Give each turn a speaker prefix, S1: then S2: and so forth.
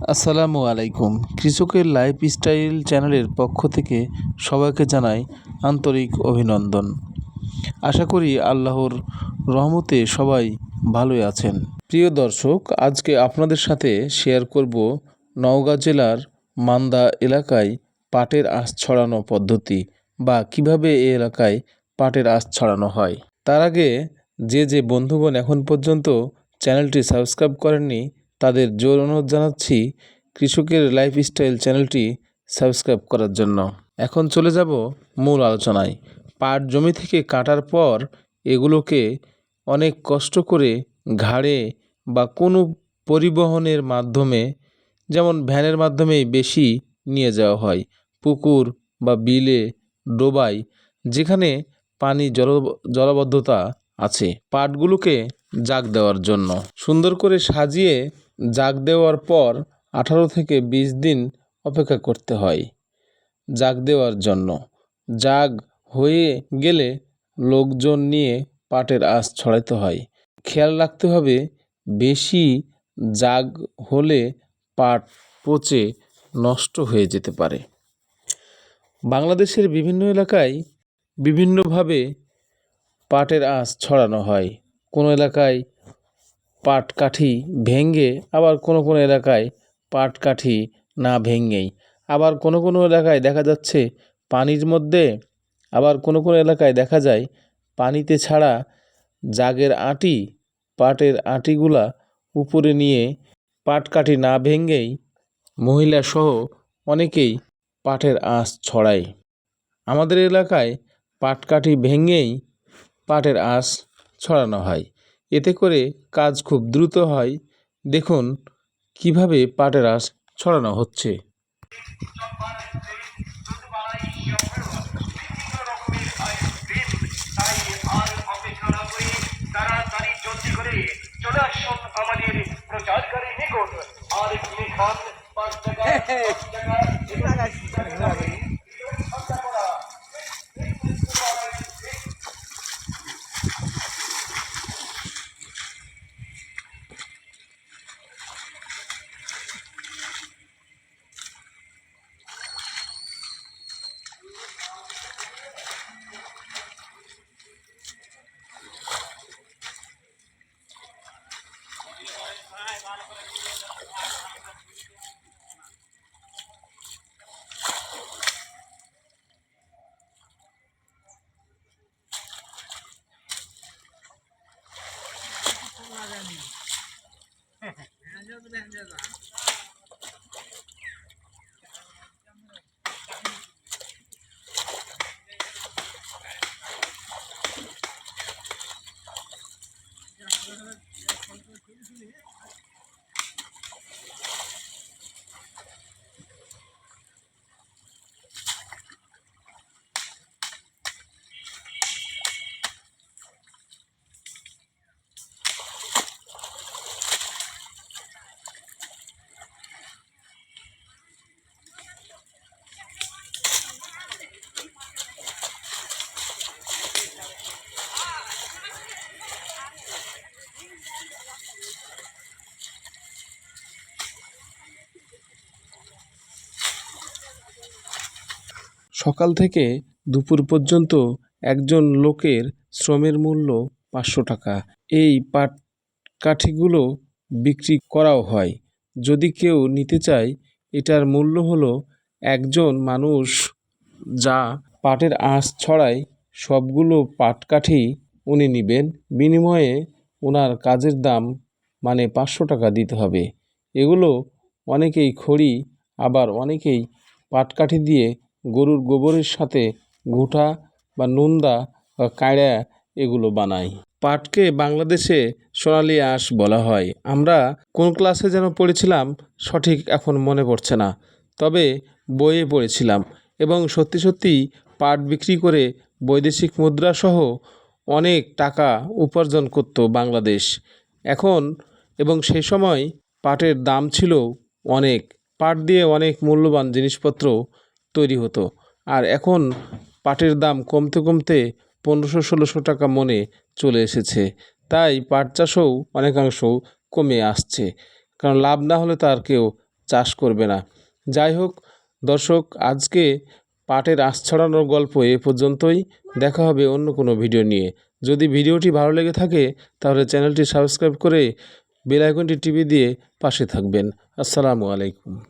S1: আসসালামু আলাইকুম। কৃষকের লাইফস্টাইল চ্যানেলের পক্ষ থেকে সবাইকে জানাই আন্তরিক অভিনন্দন। আশা করি আল্লাহর রহমতে সবাই ভালোই আছেন। প্রিয় দর্শক, আজকে আপনাদের সাথে শেয়ার করব নওগাঁ জেলার মান্দা এলাকায় পাটের আঁশ ছড়ানো পদ্ধতি বা কীভাবে এ এলাকায় পাটের আঁশ ছড়ানো হয়। তার আগে যে যে বন্ধুগণ এখন পর্যন্ত চ্যানেলটি সাবস্ক্রাইব করেননি তাদের জোর অনুরোধ জানাচ্ছি কৃষকের লাইফস্টাইল চ্যানেলটি সাবস্ক্রাইব করার জন্য। এখন চলে যাব মূল আলোচনায়। পাট জমি থেকে কাটার পর এগুলোকে অনেক কষ্ট করে ঘাড়ে বা কোনো পরিবহনের মাধ্যমে, যেমন ভ্যানের মাধ্যমেই বেশি নিয়ে যাওয়া হয়, পুকুর বা বিলে, ডোবায়, যেখানে পানি জল, জলাবদ্ধতা আছে। পাটগুলোকে জাগ দেওয়ার জন্য। সুন্দর করে সাজিয়ে জাগ দেওয়ার পর আঠারো থেকে বিশ দিন অপেক্ষা করতে হয়। জাগ দেওয়ার জন্য। জাগ হয়ে গেলে লোকজন নিয়ে পাটের আঁশ ছড়াতে হয়। খেয়াল রাখতে হবে, বেশি জাগ হলে পাট পচে নষ্ট হয়ে যেতে পারে। বাংলাদেশের বিভিন্ন এলাকায় বিভিন্নভাবে পাটের আঁশ ছড়ানো হয়। কোনো এলাকায় পাট কাঠি ভেঙে আবার কোনো কোনো এলাকায় পাট কাঠি না ভেঙেই। আবার কোনো কোনো এলাকায় দেখা যাচ্ছে পানির মধ্যে, আবার কোনো কোনো এলাকায় দেখা যায় পানিতে ছাড়া জাগের আঁটি, পাটের আঁটিগুলা উপরে নিয়ে পাট কাঠি না ভেঙেই মহিলা সহ অনেকেই পাটের আঁশ ছড়ায়। আমাদের এলাকায় পাটকাঠি ভেঙেই পাটের আঁশ ছড়ানো হয়। এতে করে কাজ খুব দ্রুত হয়। দেখুন কীভাবে পাটের আঁশ ছড়ানো হচ্ছে।
S2: 就是干这个。
S1: সকাল থেকে দুপুর পর্যন্ত একজন লোকের শ্রমের মূল্য পাঁচশো টাকা। এই পাট কাঠিগুলো বিক্রি করাও হয়। যদি কেউ নিতে চায়, এটার মূল্য হলো একজন মানুষ যা পাটের আঁশ ছড়ায় সবগুলো পাটকাঠি উনি নেবেন। বিনিময়ে ওনার কাজের দাম মানে পাঁচশো টাকা দিতে হবে। এগুলো অনেকেই খড়ি, আবার অনেকেই পাটকাঠি দিয়ে গরুর গোবরের সাথে ঘুঁটা বা নুন্দা বা কায়ড়া এগুলো বানায় পাটকে বাংলাদেশে সোনালি আঁশ বলা হয়। আমরা কোন ক্লাসে যেন পড়েছিলাম সঠিক এখন মনে পড়ছে না। তবে বইয়ে পড়েছিলাম এবং সত্যি সত্যি পাট বিক্রি করে বৈদেশিক মুদ্রাসহ অনেক টাকা উপার্জন করত বাংলাদেশ। এখন এবং সেই সময় পাটের দাম ছিল অনেক। পাট দিয়ে অনেক মূল্যবান জিনিসপত্র তৈরি হতো। আর এখন পাটের দাম কমতে কমতে পনেরোশো, ষোলোশো টাকা মনে চলে এসেছে। তাই পাট চাষও অনেকাংশ কমে আসছে। কারণ লাভ না হলে তার কেউ চাষ করবে না। যাই হোক, দর্শক, আজকে পাটের আঁশ ছড়ানোর গল্প এ পর্যন্তই। দেখা হবে অন্য কোনো ভিডিও নিয়ে। যদি ভিডিওটি ভালো লেগে থাকে, তাহলে চ্যানেলটি সাবস্ক্রাইব করে বেল আইকনটি টিপে দিয়ে পাশে থাকবেন। আসসালামু আলাইকুম।